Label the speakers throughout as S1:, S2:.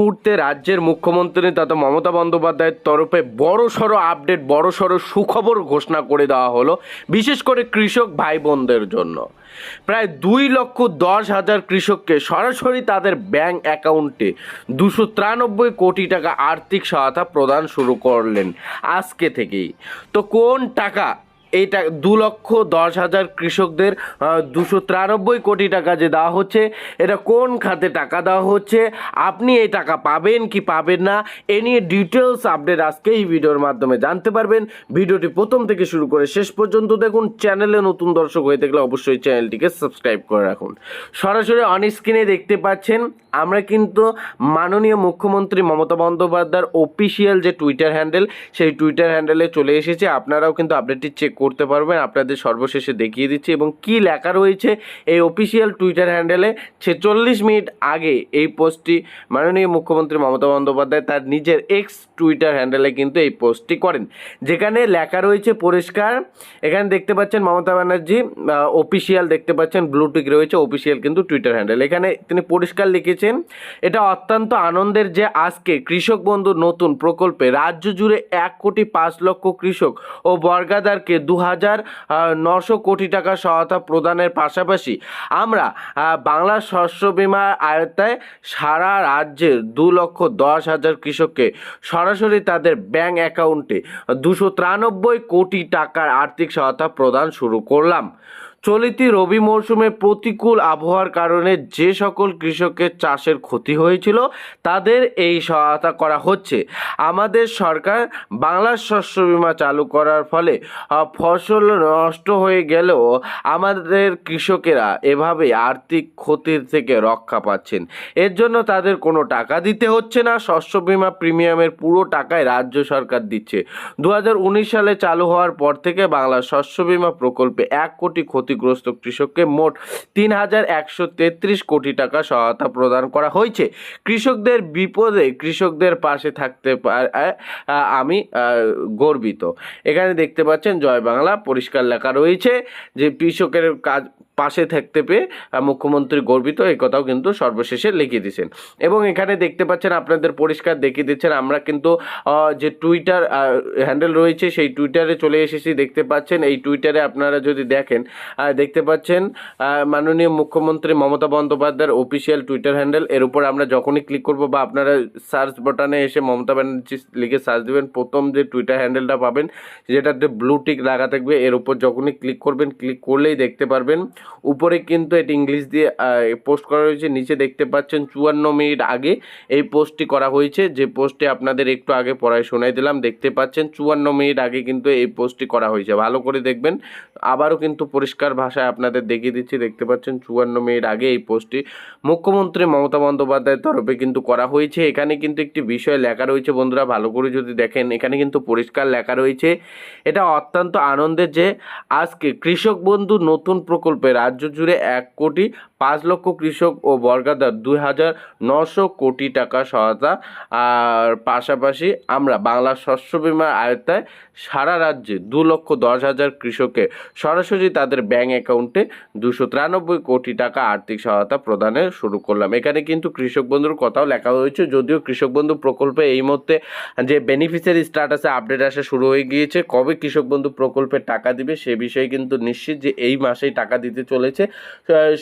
S1: মুহূর্তে রাজ্যের মুখ্যমন্ত্রী তথা মমতা বন্দ্যোপাধ্যায়ের তরফে বড় সড়ো আপডেট বড় সড়ো সুখবর ঘোষণা করে দেওয়া হলো, বিশেষ করে কৃষক ভাই বোনদের জন্য। প্রায় দুই লক্ষ দশ হাজার কৃষককে সরাসরি তাদের ব্যাংক অ্যাকাউন্টে দুশো তিরানব্বই কোটি টাকা আর্থিক সহায়তা প্রদান শুরু করলেন আজকে থেকেই। তো কোন টাকা এই টাকা দু লক্ষ দশ হাজার কৃষকদের দুশো তিরানব্বই কোটি টাকা যে দেওয়া হচ্ছে, এটা কোন খাতে টাকা দেওয়া হচ্ছে, আপনি এই টাকা পাবেন কি পাবেন না, এ নিয়ে ডিটেলস আপডেট আজকে এই ভিডিওর মাধ্যমে জানতে পারবেন। ভিডিওটি প্রথম থেকে শুরু করে শেষ পর্যন্ত দেখুন, চ্যানেলে নতুন দর্শক হয়ে থাকলে অবশ্যই চ্যানেলটিকে সাবস্ক্রাইব করে রাখুন। সরাসরি অন স্ক্রিনে দেখতে পাচ্ছেন, আমরা কিন্তু মাননীয় মুখ্যমন্ত্রী মমতা বন্দ্যোপাধ্যায়ের অফিসিয়াল যে টুইটার হ্যান্ডেল সেই টুইটার হ্যান্ডেলে চলে এসেছে। আপনারাও কিন্তু আপডেটটি চেক করতে পারবেন। আপনাদের সর্বশেষে দেখিয়ে দিচ্ছি এবং কি লেখা রয়েছে এই অফিসিয়াল টুইটার হ্যান্ডেলে ছেচল্লিশ মিনিট আগে এই পোস্টটি মাননীয় মুখ্যমন্ত্রী মমতা বন্দ্যোপাধ্যায় তার নিজের এক্স টুইটার হ্যান্ডেলে কিন্তু এই পোস্টটি করেন। যেখানে লেখা রয়েছে পরিষ্কার। এখানে দেখতে পাচ্ছেন মমতা ব্যানার্জি অফিসিয়াল দেখতে পাচ্ছেন ব্লুটিক রয়েছে অফিসিয়াল কিন্তু টুইটার হ্যান্ডেল এখানে তিনি পরিষ্কার লিখেছেন, এটা অত্যন্ত আনন্দের যে আজকে কৃষক বন্ধু নতুন প্রকল্পে রাজ্য জুড়ে এক কোটি পাঁচ লক্ষ কৃষক ও বর্গাদারকে দু হাজার নশো কোটি টাকা সহায়তা প্রদানের পাশাপাশি আমরা বাংলা শস্য বিমা আয়তায় সারা রাজ্যের দু লক্ষ দশ হাজার কৃষককে সরাসরি তাদের ব্যাংক অ্যাকাউন্টে দুশো তিরানব্বই কোটি টাকার আর্থিক সহায়তা প্রদান শুরু করলাম। চলিতি রবি মরশুমে প্রতিকূল আবহাওয়ার কারণে যে সকল কৃষকের চাষের ক্ষতি হয়েছিল, তাদের এই সহায়তা করা হচ্ছে। আমাদের সরকার বাংলার শস্য বিমা চালু করার ফলে ফসল নষ্ট হয়ে গেলেও আমাদের কৃষকেরা এভাবে আর্থিক ক্ষতির থেকে রক্ষা পাচ্ছেন। এর জন্য তাদের কোনো টাকা দিতে হচ্ছে না। শস্য বিমা প্রিমিয়ামের পুরো টাকায় রাজ্য সরকার দিচ্ছে। দু হাজার উনিশ সালে চালু হওয়ার পর থেকে বাংলা শস্য বিমা প্রকল্পে এক কোটি ক্ষতিগ্রস্ত কৃষককে মোট তিন হাজার একশো তেত্রিশ কোটি টাকা সহায়তা প্রদান করা হয়েছে। কৃষকদের বিপদে কৃষকদের পাশে থাকতে আমি গর্বিত। এখানে দেখতে পাচ্ছেন জয় বাংলা, পরিষ্কার লেখা রয়েছে যে কৃষকের কাজ পাশে থাকতে পেয়ে মুখ্যমন্ত্রী গর্বিত, এই কথাও কিন্তু সর্বশেষে লিখে দিয়েছেন। এবং এখানে দেখতে পাচ্ছেন, আপনাদের পরিষ্কার দেখিয়ে দিচ্ছেন, আমরা কিন্তু যে টুইটার হ্যান্ডেল রয়েছে, সেই টুইটারে চলে এসেছি, দেখতে পাচ্ছেন, এই টুইটারে আপনারা যদি দেখেন দেখতে পাচ্ছেন মাননীয় মুখ্যমন্ত্রী মমতা বন্দ্যোপাধ্যায়ের অফিসিয়াল টুইটার হ্যান্ডেল, এর উপর আমরা যখনই ক্লিক করব বা আপনারা সার্চ বাটনে এসে মমতা ব্যানার্জি লিখে সার্চ দেবেন, প্রথম যে টুইটার হ্যান্ডেলটা পাবেন, যেটাতে ব্লু টিক লাগা থাকবে, এর উপর যখনই ক্লিক করবেন ক্লিক করলেই দেখতে পারবেন উপরে কিন্তু এটি ইংলিশ দিয়ে পোস্ট করা হয়েছে। নিচে দেখতে পাচ্ছেন চুয়ান্ন মিনিট আগে এই পোস্টটি করা হয়েছে। যে পোস্টটি আপনাদের একটু আগে পড়ায় শোনাই দিলাম। দেখতে পাচ্ছেন চুয়ান্ন মিনিট আগে কিন্তু এই পোস্টটি করা হয়েছে। ভালো করে দেখবেন। আবারও কিন্তু পরিষ্কার ভাষায় আপনাদের দেখিয়ে দিচ্ছি। দেখতে পাচ্ছেন চুয়ান্ন মিনিট আগে এই পোস্টটি মুখ্যমন্ত্রী মমতা বন্দ্যোপাধ্যায়ের তরফে কিন্তু করা হয়েছে। এখানে কিন্তু একটি বিষয় লেখা রয়েছে বন্ধুরা, ভালো করে যদি দেখেন। এখানে কিন্তু পরিষ্কার লেখা রয়েছে। এটা অত্যন্ত আনন্দের যে আজকে কৃষক বন্ধু নতুন প্রকল্পে রাজ্য জুড়ে এক কোটি পাঁচ লক্ষ কৃষক ও বর্গাদার দুই হাজার নশো কোটি টাকা সহায়তা। আর পাশাপাশি আমরা বাংলা শস্য বিমার আয়ত্তায় সারা রাজ্যে দু লক্ষ দশ হাজার কৃষককে সরাসরি তাদের ব্যাংক অ্যাকাউন্টে দুশো তিরানব্বই কোটি টাকা আর্থিক সহায়তা প্রদানে শুরু করলাম। এখানে কিন্তু কৃষক বন্ধুর কথাও লেখা হয়েছে যদিও কৃষক বন্ধু প্রকল্পে এই মুহূর্তে যে বেনিফিশিয়ারি স্ট্যাটাসে আপডেট আসা শুরু হয়ে গিয়েছে, কবে কৃষক বন্ধু প্রকল্পের টাকা দিবে সে বিষয়ে কিন্তু নিশ্চিত যে এই মাসেই টাকা দিতে চলেছে।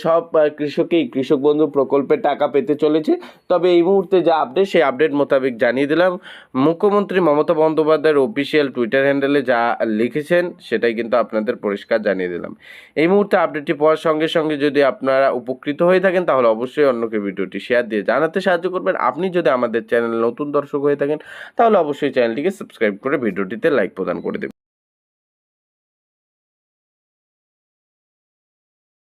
S1: সব কৃষকেই কৃষক বন্ধু প্রকল্পের টাকা পেতে চলেছে। তবে এই মুহূর্তে যে আপডেট সেই আপডেট মোতাবেক জানিয়ে দিলাম। মুখ্যমন্ত্রী মমতা বন্দ্যোপাধ্যায়ের অফিসিয়াল টুইটার হ্যান্ডেলে যা লিখেছেন, সেটাই কিন্তু আপনাদের পরিষ্কার জানিয়ে দিলাম। এই মুহূর্তে আপডেটটি পাওয়ার সঙ্গে সঙ্গে যদি আপনারা উপকৃত হয়ে থাকেন, তাহলে অবশ্যই অন্যকে ভিডিওটি শেয়ার দিয়ে জানাতে সাহায্য করবেন। আপনি যদি আমাদের চ্যানেলে নতুন দর্শক হয়ে থাকেন, তাহলে অবশ্যই চ্যানেলটিকে সাবস্ক্রাইব করে ভিডিওটিতে লাইক প্রদান করে দেবেন।